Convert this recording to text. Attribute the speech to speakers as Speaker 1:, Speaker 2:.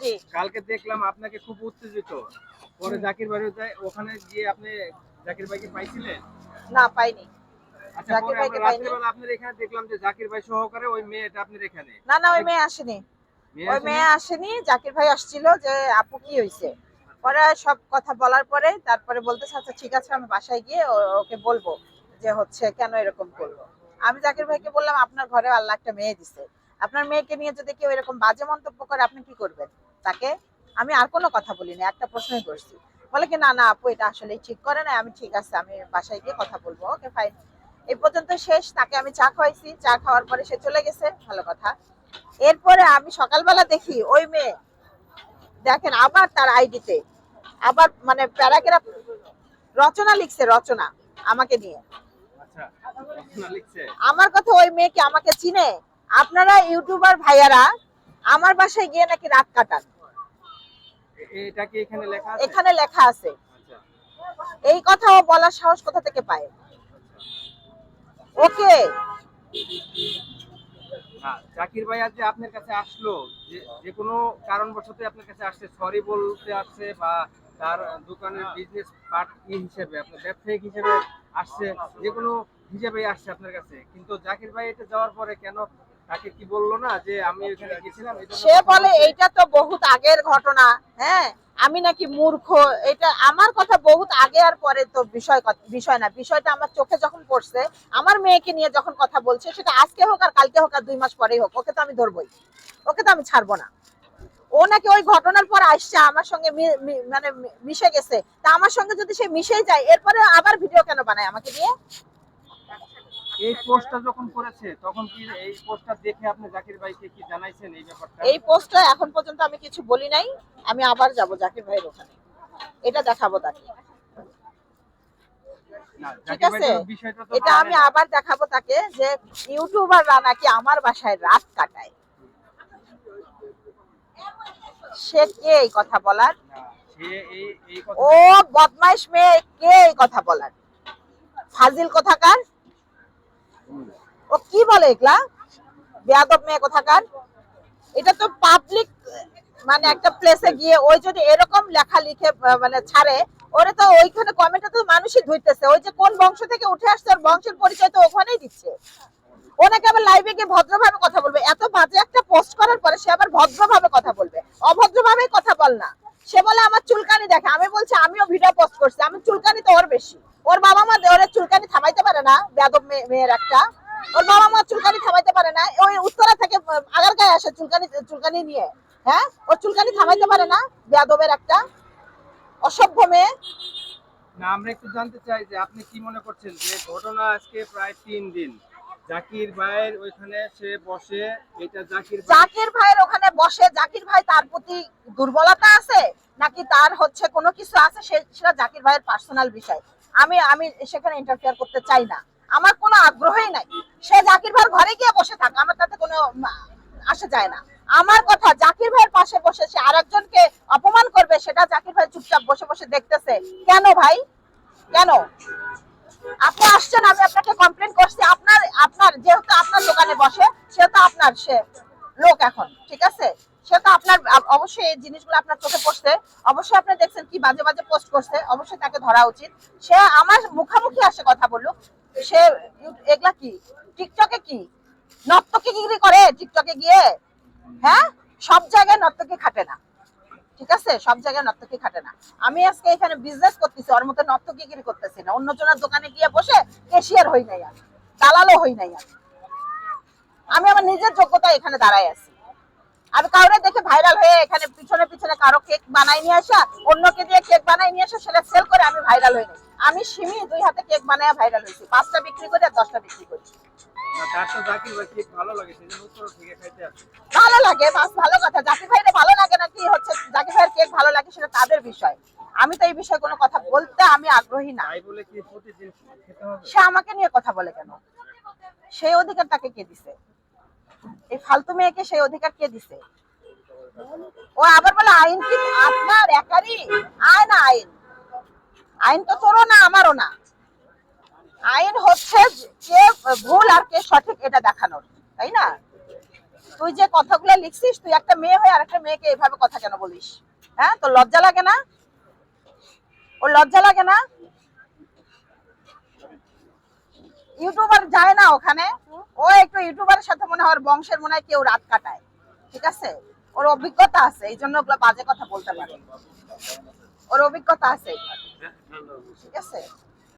Speaker 1: জি।
Speaker 2: কালকে দেখলাম আপনাকে খুব উত্তেজিত। পরে জাকির বাড়ি যায় ওখানে গিয়ে আপনি জাকির ভাইকে পাইছিলেন?
Speaker 1: না পাইনি।
Speaker 2: আচ্ছা
Speaker 1: জাকির ভাইকে পাইনি।
Speaker 2: আপনার এখানে দেখলাম যে জাকির ভাই সহকারে ওই মেয়েটা আপনার এখানে।
Speaker 1: না না ওই মেয়ে আসেনি। ওই মেয়ে আসেনি জাকির ভাই আসছিল যে আপু কি হয়েছে পরে সব কথা বলার পরে তারপরে বলতেছে আচ্ছা ঠিক আছে আমি বাসায় গিয়ে ওকে বলব যে হচ্ছে কেন এরকম করল? আমি জাকির ভাইকে বললাম আপনার ঘরে আল্লাহ একটা মেয়ে দিছে। আপনার মেয়েকে নিয়ে যদি কেউ এরকম বাজে মন্তব্য করে আপনি কি করবেন? তাকে আমি আর কোনো কথা বলিনি একটা প্রশ্নই করছি। বলে কি না না আপু এটা আসলে ঠিক করে না আমি ঠিক আছে আমি বাসায় গিয়ে কথা বলব ওকে ফাইন এই পর্যন্ত শেষ তাকে আমি চা খাওয়াইছি চা খাওয়ার পরে সে চলে গেছে ভালো কথা। এরপরে আমি সকালবেলা দেখি ওই মেয়ে দেখেন আবার তার আইডিতে আবার মানে প্যারাগ্রাফ রচনা লিখছে রচনা আমাকে নিয়ে।
Speaker 2: আচ্ছা
Speaker 1: আমার কথা ওই মেয়েকে আমাকে চিনে। আপনারা ইউটিউবার ভাইয়ারা আমার বাসায় গিয়ে নাকি রাত কাটান।
Speaker 2: এটা কি এখানে লেখা আছে?
Speaker 1: এখানে লেখা আছে।
Speaker 2: আচ্ছা।
Speaker 1: এই কথা বলার সাহস কোথা থেকে পায়? ওকে।
Speaker 2: জাকির ভাই আজ যে আপনার কাছে আসলো। যে যে কোনো কারণবশত আপনার কাছে আসছে। সরি বলতে আসছে বা তার দোকানের বিজনেস পার্ট হিসেবে আপনার ব্যবসায়িক হিসেবে আসছে যে কোনো হিসেবে আসছে আপনার কাছে। কিন্তু জাকির ভাই এটা যাওয়ার পরে কেন তাকে কি বলল না যে আমি ওখানে গেছিলাম?
Speaker 1: সে বলে এইটা তো বহুত আগের ঘটনা হ্যাঁ? আমি নাকি মূর্খ। এটা আমার কথা বহুত আগে আর পরে তো বিষয় বিষয় না। বিষয়টা আমার চোখে যখন পড়ছে আমার মেয়েকে নিয়ে যখন কথা বলছে সেটা আজকে হোক আর কালকে হোক আর দুই মাস পরেই হোক ওকে তো আমি ধরবই। ওকে তো আমি ছাড়বো না। ও নাকি ওই ঘটনার পর আসছে আমার সঙ্গে মানে মিশে গেছে। তা আমার সঙ্গে যদি সে মিশে যায় এরপরে আবার ভিডিও কেন বানায় আমাকে দিয়ে?
Speaker 2: এই পোস্টটা যখন করেছে তখন কি এই পোস্টটা দেখে আপনি জাকির ভাইকে কি জানাইছেন এই ব্যাপারটা?
Speaker 1: এই পোস্টটা এখন পর্যন্ত আমি কিছু বলি নাই আমি আবার যাব জাকির ভাইয়ের ওখানে। এটা দেখাবো তাকে। ঠিক আছে? এটা আমি আবার দেখাবো তাকে যে ইউটিউবাররা নাকি আমার বাসায় রাত কাটায়। সে কে এই কথা বলার? ও বদমাইশ মেয়ে কে এই কথা বলার? ফাজিল কোথাকার? বলে এগুলা? বেয়াদব মেয়ে কোথাকার? এটা তো পাবলিক মানে একটা প্লেসে গিয়ে ওই যদি এরকম লেখা লিখে মানে ছাড়ে, ওরে তো ওইখানে কমেন্টে তো মানুষই ধুইতেছে ওই যে কোন বংশ থেকে উঠে আসছে, ওর বংশের পরিচয় তো ওখানেই দিচ্ছে। ওনাকে আবার লাইভে গিয়ে ভদ্রভাবে কথা বলবে। এত বাজে একটা পোস্ট করার পরে সে আবার ভদ্রভাবে কথা বলবে। অভদ্রভাবে কথা বল না। সে বলে, আমার চুলকানি দেখে। আমি বলছি, আমিও ভিডিও পোস্ট করছি। আমি চুলকানি তো ওর বেশি। ওর বাবা মা ওর চুলকানি থামাইতে পারে না, বেয়াদব মেয়ে- মেয়ের একটা। ওর বাবা মা চুলকানি থামাইতে পারে না। ওই উত্তরা থেকে আগার গায়ে আসে চুলকানি চুলকানি নিয়ে। হ্যাঁ? ওর চুলকানি থামাইতে পারে না বেয়াদবের একটা। অসভ্য মেয়ে।
Speaker 2: না আমরা একটু জানতে চাই যে আপনি কি মনে করছেন যে ঘটনা আজকে প্রায় তিন দিন? জাকির ভাইয়ের ওইখানে সে বসে এটা জাকির
Speaker 1: জাকির ভাইয়ের ওখানে বসে জাকির ভাই তার প্রতি দুর্বলতা আছে নাকি তার হচ্ছে কোনো কিছু আছে? সেটা জাকির ভাইয়ের পার্সোনাল বিষয়। আমি আমি সেখানে ইন্টারফেয়ার করতে চাই না। আমার কোনো আগ্রহই নাই। সে জাকির ভাইয়ের ঘরে গিয়ে বসে থাক, আমার তাতে কোনো আসে যায় না। আমার কথা, জাকির ভাইয়ের পাশে বসে সে আরেকজনকে অপমান করবে, সেটা জাকির ভাই চুপচাপ বসে বসে দেখতেছে। কেন ভাই? কেন? আপনি আসছেন, আমি আপনাকে কমপ্লেন করছি। আপনার আপনার, যেহেতু আপনার দোকানে বসে সেহেতু আপনার, সে লোক এখন, ঠিক আছে? সেহেতু আপনার অবশ্যই এই জিনিসগুলো আপনার চোখে পড়ছে। অবশ্যই আপনি দেখছেন কি বাজে বাজে পোস্ট করছে, অবশ্যই তাকে ধরা উচিত। সে আমার মুখামুখি আসে কথা বলুক সে এগুলা কি? টিকটকে কি? নর্তকীগিরি করে টিকটকে গিয়ে? হ্যাঁ? সব জায়গায় নর্তকী খাটে না। ঠিক আছে? সব জায়গায় নর্তকী খাটে না। আমি আজকে এখানে বিজনেস করতেছি, ওর মতো নর্তকীগিরি করতেছি না। অন্যজনের দোকানে গিয়ে বসে কেশিয়ার হই নাই আমি। দালালও হই নাই আমি। আমি আমার নিজের যোগ্যতা এখানে দাঁড়াই আছি। আমি কাউরে দেখে ভাইরাল হয়ে এখানে পিছনে পিছনে কারও কেক বানাই নিয়ে আসা অন্যকে দিয়ে কেক বানাই নিয়ে আসা সেটা সেল করে আমি ভাইরাল নাই আমি সিমি দুই হাতে কেক বানায় ভাইরাল হয়েছি। পাঁচটা বিক্রি করে আর দশটা বিক্রি করছি
Speaker 2: না, তার তো জাকির ভাই ভালো লাগে সেই জন্য উত্তর থেকে খাইতে আসে।
Speaker 1: ভালো লাগে বাস ভালো কথা। জাকির ভাইরে ভালো লাগে না কি হচ্ছে? জাকির ভাইয়ের কেক ভালো লাগে সেটা তাদের বিষয়। আমি তো এই বিষয়ে কোনো কথা বলতে আমি আগ্রহী না। সে আমাকে নিয়ে কথা বলে কেন? সেই অধিকার তাকে কে দিছে? ফালতু মেয়েকে সেই অধিকার কে দিছে? ও আবার বলে, আইন কি আপনার একারই? আইন আইন। আইন তো তোরও না, আমারও না। আইন হচ্ছে কে ভুল আর কে সঠিক, এটা দেখানোর। তাই না? তুই যে কথাগুলো লিখছিস, তুই একটা মেয়ে হয়ে আরেকটা মেয়েকে এভাবে কথা কেন বলিস? হ্যাঁ তোর লজ্জা লাগে না? ওর লজ্জা লাগে না? ইউটিউবার যায় না ওখানে? ও একটু ইউটিউবারের সাথে মনে হয় বংশের মনে হয় কেউ রাত কাটায়। ঠিক আছে? ওর অভিজ্ঞতা আছে, এই জন্য ওগুলো বাজে কথা বলতে পারে। ওর অভিজ্ঞতা আছে। ঠিক আছে?